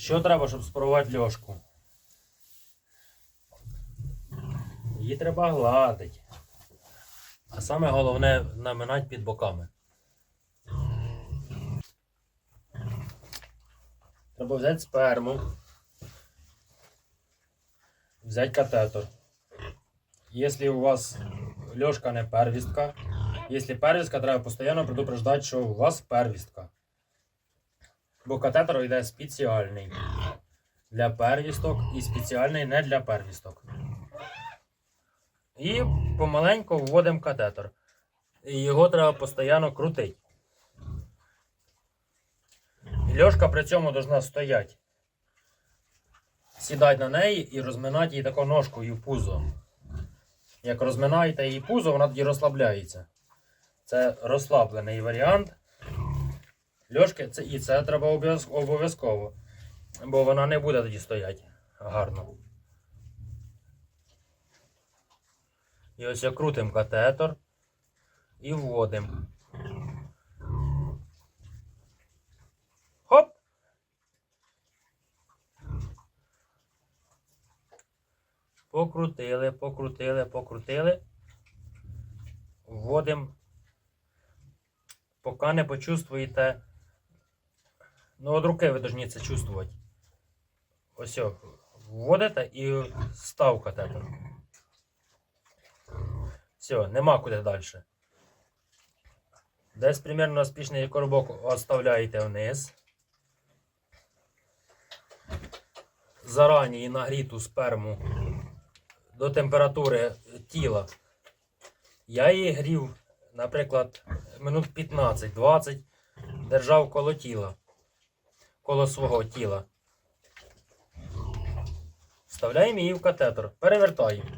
Що треба, щоб спорувати льошку? Її треба гладити. А саме головне наминати під боками. Треба взяти сперму. Взяти катетор. Якщо у вас льошка не первістка, якщо первістка, треба постійно предупреждати, що у вас первістка. Бо катетер йде спеціальний для первісток і спеціальний не для первісток. І помаленьку вводимо катетер. І його треба постійно крутити. Льошка при цьому повинна стояти. Сідати на неї і розминати її тако ножкою пузо. Як розминаєте її пузо, вона тоді розслабляється. Це розслаблений варіант. Льошки, це, і це треба обов'яз- обов'язково. Бо вона не буде тоді стояти гарно. І ось я крутим катетор і вводимо. Хоп! Покрутили, покрутили, покрутили. Вводимо, поки не почувствуєте. Ну, от руки ви повинні це чувствувати. Ось вводите і став катетер. Все, нема куди далі. Десь примерно спішний коробок оставляєте вниз. Зарані нагріту сперму до температури тіла. Я її грів, наприклад, минут 15-20, держав коло тіла, коло свого тіла. Вставляємо її в катетер, перевертаємо.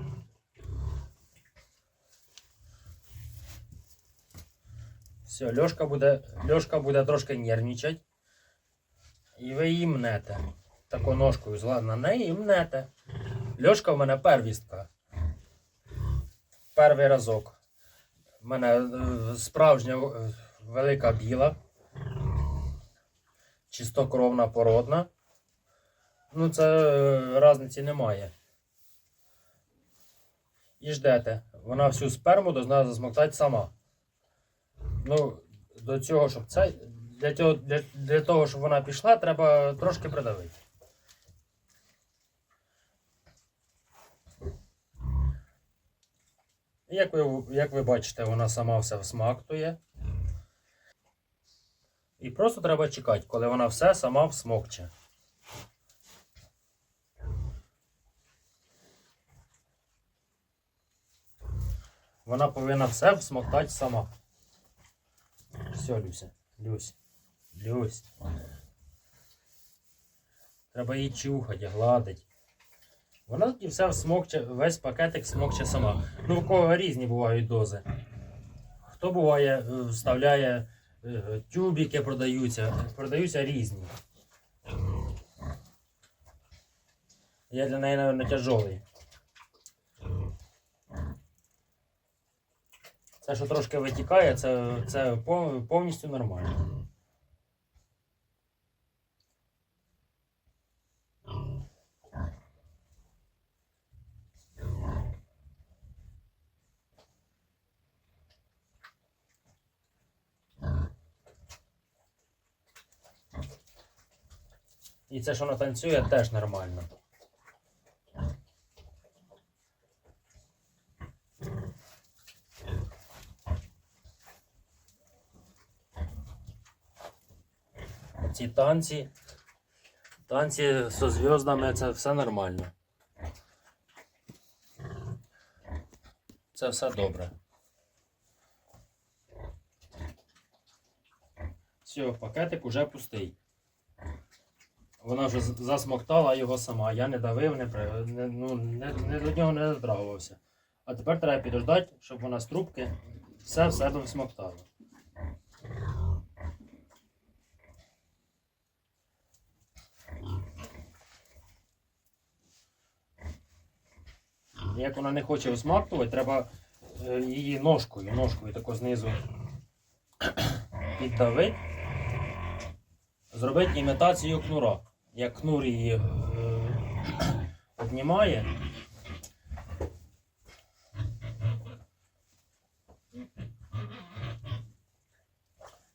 Все, льошка буде, льошка буде трошки нервничати. І ви її мнете. Таку ножкою зла на неї і мнете. Льошка в мене первістка. Перший разок. У мене е, справжня е, велика біла. Чистокровна породна. Ну, це е, різниці немає. І ждете. Вона всю сперму должна засмоктати сама. Ну, до цього, щоб це. Для, цього, для, для того, щоб вона пішла, треба трошки придавити. Як ви, як ви бачите, вона сама все всмактує. І просто треба чекати, коли вона все сама всмокче. Вона повинна все всмоктати сама. Все, Люся, Люсь, Люсь. Треба її чухати, гладити. Вона тоді все всмокче, весь пакетик смокче сама. Ну, в кого різні бувають дози. Хто буває, е, вставляє е, тюбіки, продаються, продаються різні. Я для неї, мабуть, тяжелий. Це, що трошки витікає, це, це повністю нормально. І це, що вона танцює, теж нормально. Ці танці, танці зі зв'яздами це все нормально. Це все добре. Все, пакетик уже пустий. Вона вже засмоктала його сама. Я не давив, не, при- не, ну, не, не до нього не дотрагувався. А тепер треба підождати, щоб вона з трубки все в себе всмоктала. Як вона не хоче осмактувати, треба е, її ножкою, ножкою тако знизу піддавити, зробити імітацію кнура. Як кнур її е, обнімає.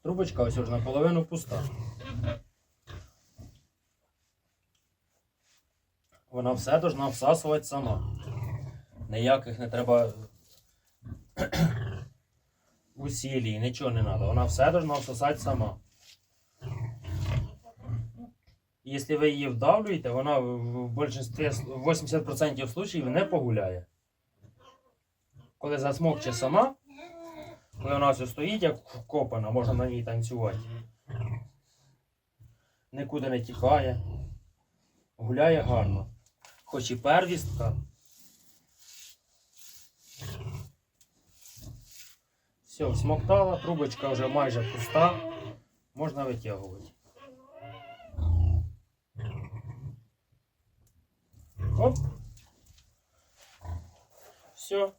Трубочка ось ж наполовину пуста. Вона все должна всасувати сама. Ніяких не треба усілій, нічого не треба. Вона все должна всосати сама. Якщо ви її вдавлюєте, вона в більшості, 80% случаїв не погуляє. Коли засмокче сама, коли вона все стоїть, як вкопана, можна на ній танцювати. Нікуди не тікає. Гуляє гарно. Хоч і первістка. Все, всмоктала, трубочка вже майже пуста. Можна витягувати. Оп. Все.